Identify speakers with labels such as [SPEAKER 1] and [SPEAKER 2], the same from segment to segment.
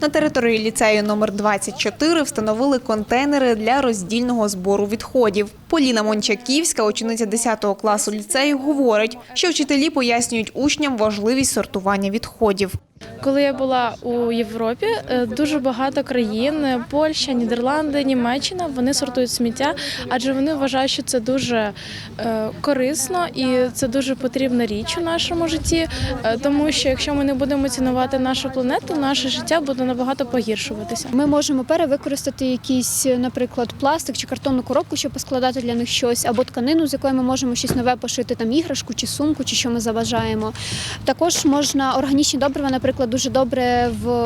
[SPEAKER 1] На території ліцею номер 24 встановили контейнери для роздільного збору відходів. Поліна Мончаківська, учениця 10 класу ліцею, говорить, що вчителі пояснюють учням важливість сортування відходів.
[SPEAKER 2] Коли я була у Європі, е, дуже багато країн е, Польща, Нідерланди, Німеччина вони сортують сміття, адже вони вважають, що це дуже е, корисно і це дуже потрібна річ у нашому житті. Тому що якщо ми не будемо цінувати нашу планету, наше життя буде набагато погіршуватися.
[SPEAKER 3] Ми можемо перевикористати якийсь, наприклад, пластик чи картонну коробку, щоб поскладати для них щось, або тканину, з якої ми можемо щось нове пошити, там іграшку чи сумку, чи що ми заважаємо. Також можна органічні добрива, наприклад, дуже добре в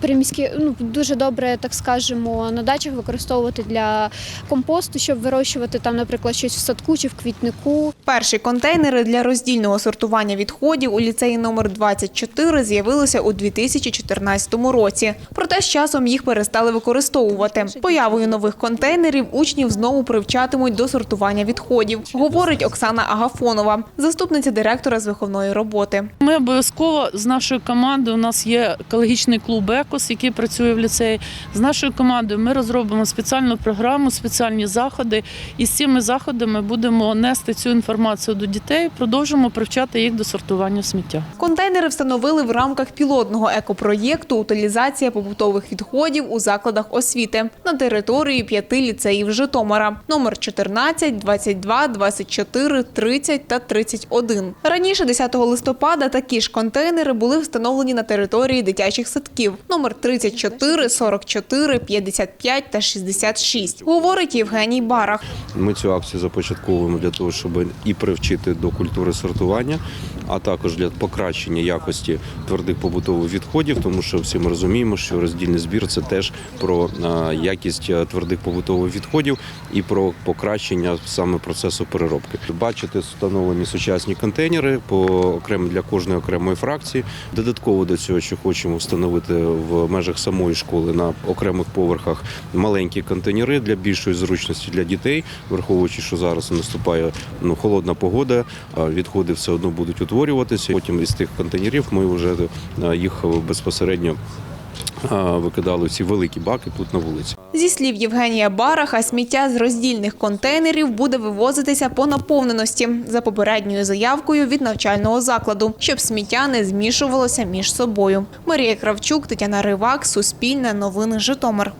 [SPEAKER 3] приміські, ну дуже добре, так скажемо, на дачах використовувати для компосту, щоб вирощувати там, наприклад, щось в садку чи в квітнику.
[SPEAKER 1] Перші контейнери для роздільного сортування відходів у ліцеї номер 24 з'явилися у 2014 році. Проте з часом їх перестали використовувати. Появою нових контейнерів учнів знову привчатимуть до сортування відходів, говорить Оксана Агафонова, заступниця директора з виховної роботи.
[SPEAKER 4] Ми обов'язково з нашою командою. У нас є екологічний клуб Екос, який працює в ліцеї. З нашою командою ми розробимо спеціальну програму, спеціальні заходи. І з цими заходами будемо нести цю інформацію до дітей. Продовжимо привчати їх до сортування сміття.
[SPEAKER 1] Контейнери встановили в рамках пілотного екопроєкту «Утилізація побутових відходів у закладах освіти» на території п'яти ліцеїв Житомира – номер 14, 22, 24, 30 та 31. Раніше, 10 листопада, такі ж контейнери були встановлені на території дитячих садків – номер 34, 44, 55 та 66, говорить Євгеній Барах.
[SPEAKER 5] Ми цю акцію започатковуємо для того, щоб і привчити до культури сортування, а також для покращення якості твердих побутових відходів, тому що всі ми розуміємо, що роздільний збір це теж про е, якість е, твердих побутових відходів і про покращення саме процесу переробки. Бачите, встановлені сучасні контейнери по окремо для кожної окремої фракції. Додатково до цього, що хочемо встановити в межах самої школи на окремих поверхах маленькі контейнери для більшої зручності для дітей, враховуючи, що зараз наступає ну холодна погода, відходи все одно будуть утворюватися. Потім із тих контейнерів ми вже е, їх безпосередньо е, викидали ці великі баки тут на вулиці.
[SPEAKER 1] Зі слів Євгенія Бараха, сміття з роздільних контейнерів буде вивозитися по наповненості за попередньою заявкою від навчального закладу, щоб сміття не змішувалося між собою. Марія Кравчук, Тетяна Ривак, Суспільне, Новини Житомир.